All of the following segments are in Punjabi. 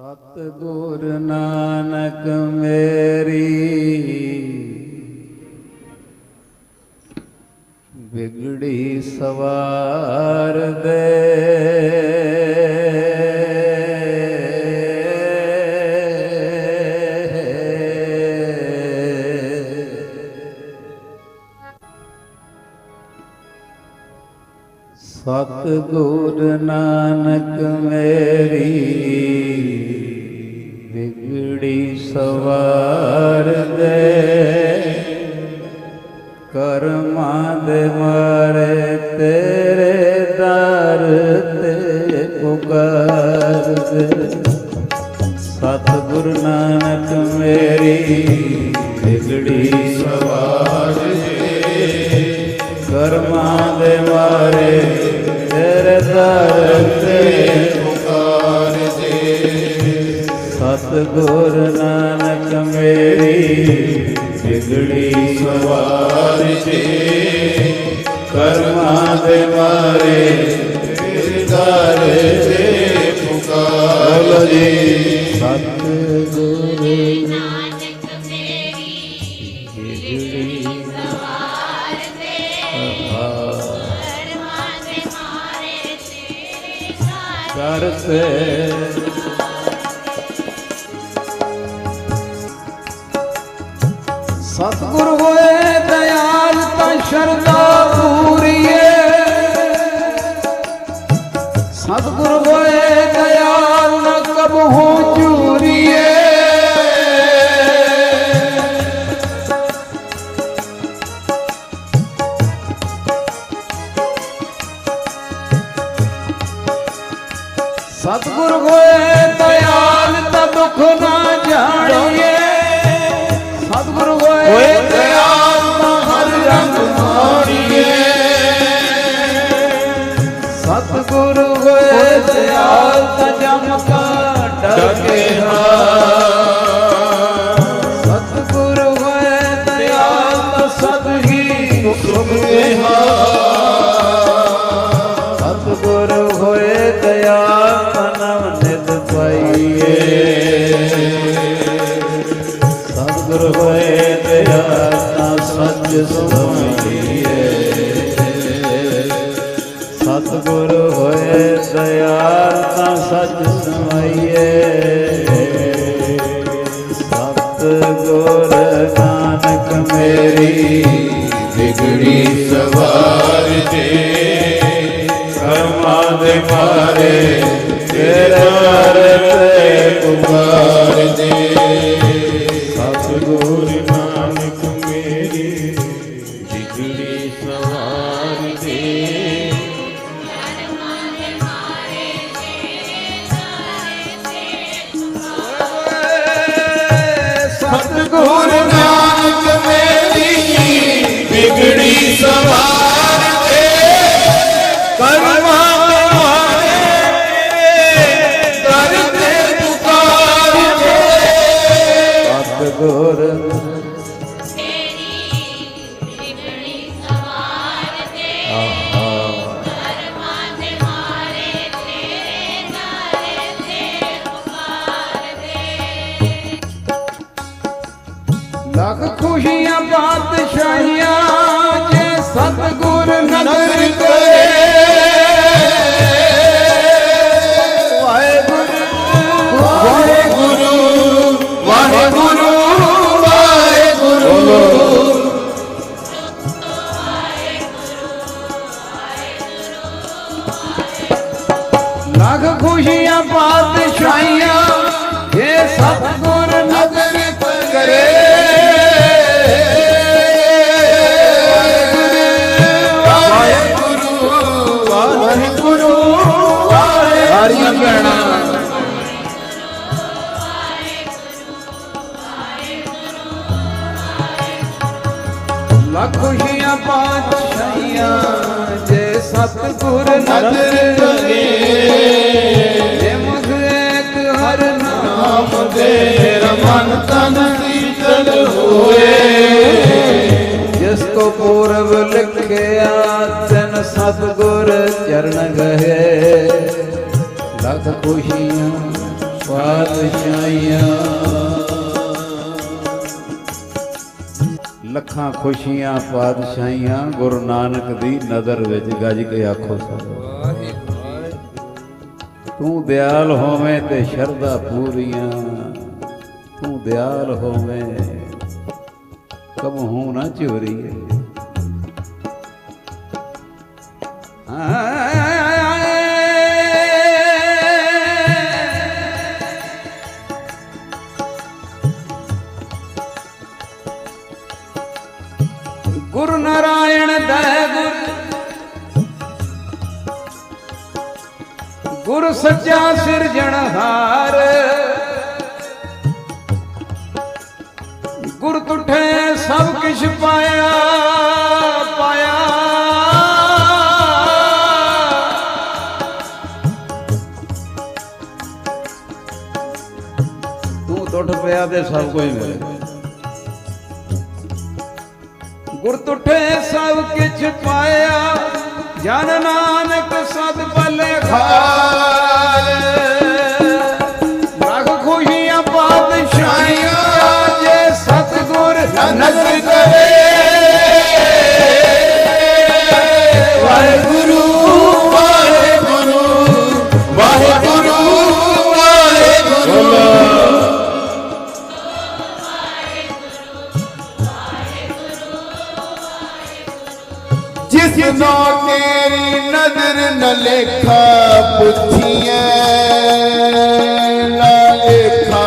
ਸਤਿਗੁਰ ਨਾਨਕ ਮੇਰੀ। ਵਿਗੜੀ ਸਵਾਰ ਦੇ। ਸਤਿਗੁਰ ਨਾਨਕ ਮੇਰੀ। ਸਵਾਰ ਦੇ ਕਰਮਾਂ ਦੇ ਮਾਰੇ ਤੇਰੇ ਦਰ ਤੇ ਪੁਕਾਰ ਦੇ। ਸਤਿਗੁਰ ਨਾਨਕ ਮੇਰੀ ਬਿਗੜੀ ਸਵਾਰ ਦੇ। ਕਰਮਾਂ ਦੇ ਮਾਰੇ ਤੇਰੇ ਦਰ ਤੇ ਪੁਕਾਰ ਦੇ। ਸਤਿਗੁਰ ਨਾਨਕ ਮੇਰੀ ਵਿਗੜੀ ਸਵਾਰ ਜੀ ਕਰਮਾਂ ਦੇ ਮਾਰੇ ਤੇਰੇ ਦਰ ਤੇ ਪੁਕਾਰ ਜੀ। ਸਤਿਗੁਰ ਸਤਿਗੁਰ ਹੋਏ ਦਇਆਲ ਤਾਂ ਸ਼ਰਧਾ ਪੂਰੀਏ। ਸਤਿਗੁਰ ਹੋਏ ਦਇਆਲ ਨ ਕਬਹੂ ਚੂਰੀਏ ਸਤਿਗੁਰ ਹੋਏ ਦਇਆਲ ਤਾਂ ਦੁੱਖ ਨਾ ਜਾਣੀਏ। ਹੋਏ ਦਇਆਲ ਹਰ ਰੰਗ ਮਾਣੀਏ ਸਤਿਗੁਰ ਹੋਏ ਦਇਆਲ ਤਾਂ ਜਮ ਕਾ ਡਕੇ ਸਤਿਗੁਰ ਦਇਆਲ ਤਾਂ ਸੱਚ ਸੁਣਾਈਏ ਸਤਿਗੁਰ ਨਾਨਕ ਮੇਰੀ। ਵਿਗੜੀ ਸਵਾਰ ਦੇ ਕਰਮਾਂ ਦੇ ਮਾਰੇ ਤੇਰੇ ਦਰ ਪੁਕਾਰ ਦੇ ਸਤਿਗੁਰ ਨਦਰ ਕਰੇ ਜੇ ਮੁਖ ਇੱਕ ਹਰ ਨਾਮ ਦੇ ਰਮਨ ਤਨ ਹੋਏ। ਜਿਸ ਕੋ ਪੂਰਬ ਲਿਖਿਆ ਤਨ ਸਤਿਗੁਰ ਚਰਨ ਗਏ। ਲਖ ਖੁਸ਼ੀਆਂ ਪਾਤਸ਼ਾਹੀਆਂ ਲੱਖਾਂ ਖੁਸ਼ੀਆਂ, ਪਾਤਸ਼ਾਹੀਆਂ, ਗੁਰੂ ਨਾਨਕ ਦੀ ਨਜ਼ਰ ਵਿੱਚ ਗੱਜ ਕੇ ਆਖੋ ਸਭ। ਤੂੰ ਦਿਆਲ ਹੋਵੇਂ ਤੇ ਸ਼ਰਧਾ ਪੂਰੀਆਂ, ਤੂੰ ਦਿਆਲ ਹੋਵੇਂ, ਕਬ ਹੂੰ ਨਾ ਚੋਰੀਏ ਗੁਰੂ ਗੁਰ ਸਿਰਜਣਹਾਰ ਗੁਰ ਤੁਠੇ ਸਭ ਕਿਛ ਪਾਇਆ ਪਾਇਆ। ਤੂੰ ਟੁੱਟ ਪਿਆ ਤੇ ਸਭ ਕੁਝ ਮਿਲ। ਗੁਰ ਤੁਠੇ ਸਭ ਕਿਛ ਪਾਇਆ, ਜਨ ਨਾਨਕ ਸਦ ਜਿਸ ਨੋ ਤੇਰੀ ਨਜ਼ਰ ਨ ਲੇਖਾ ਪੁੱਛੀਐ ਲਾ ਲੇਖਾ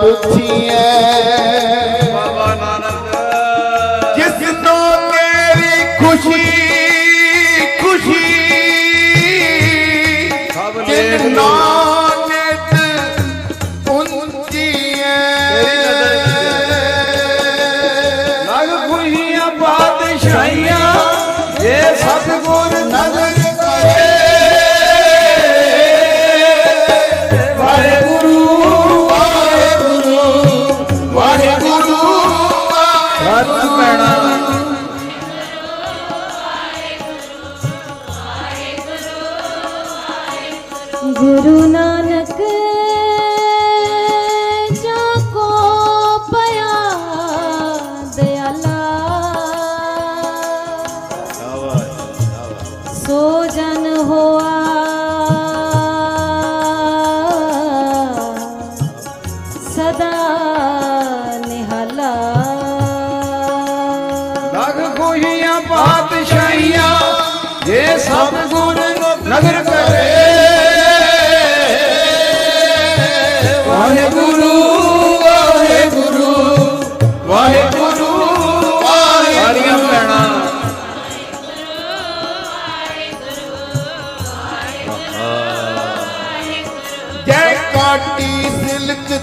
ਪੁੱਛੀਐ। ਬਾਬਾ ਨਾਨਕ। ਜਿਸ ਨੂੰ ਤੇਰੀ ਖੁਸ਼ੀ ਖੁਸ਼ੀ ਸਭ ਜਿਨ ਗੁਰੂ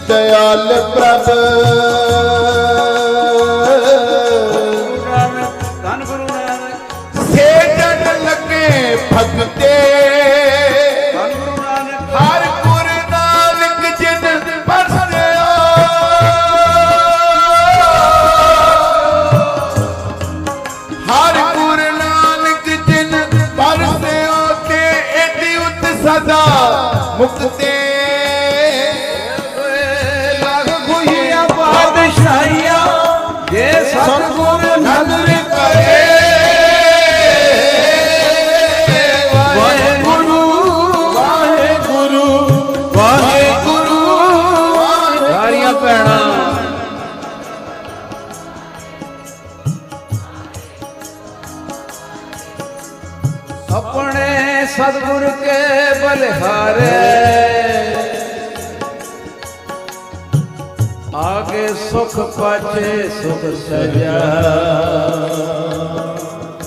ਦਇਆਲ ਪ੍ਰਭ। ਆਗੇ ਸੁਖ ਪਾਛੇ ਸੁਖ ਸਜਾ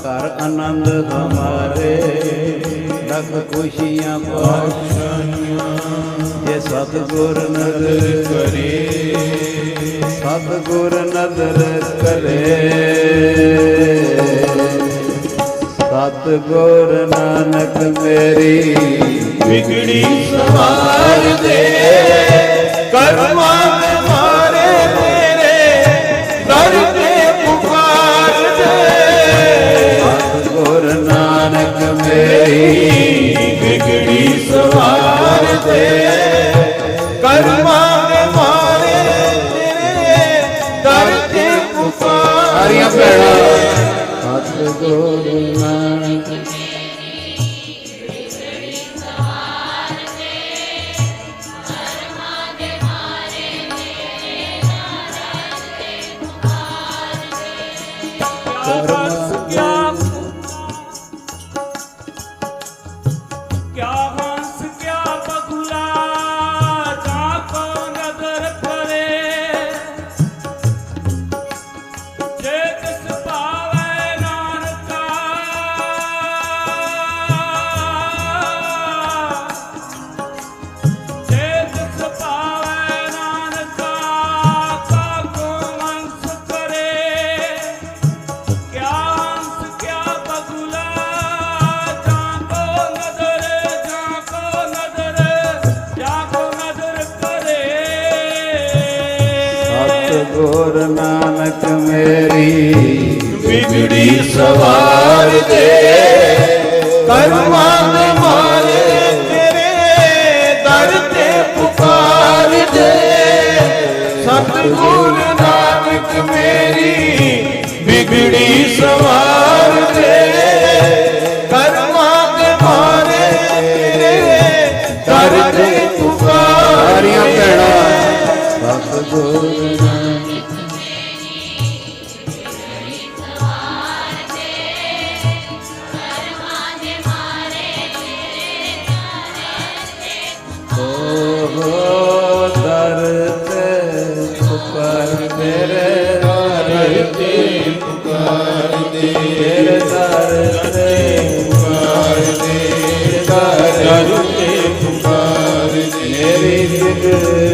ਕਰ ਆਨੰਦ ਹਮਾਰੇ, ਲਖ ਖੁਸ਼ੀਆਂ ਪਾਸ਼ਾਈਆਂ ਜੇ ਸਤਿਗੁਰ ਨਦਰ ਕਰੇ, ਸਤਿਗੁਰ ਨਦਰ ਕਰੇ। ਸਤਿਗੁਰ ਨਾਨਕ ਮੇਰੀ ਵਿਗੜੀ ਸਵਾਰ ਦੇ, ਕਰਮਾਂ হারিয়া বেড়া হাত করুণা ਗੁਰ ਨਾਨਕ ਮੇਰੀ। ਵਿਗੜੀ ਸਵਾਰ ਦੇ। ਕਰਮਾਂ ਦੇ ਮਾਰੇ ਤੇਰੇ, ਦਰ ਤੇ ਪੁਕਾਰ ਦੇ। ਸਤਿਗੁਰ You.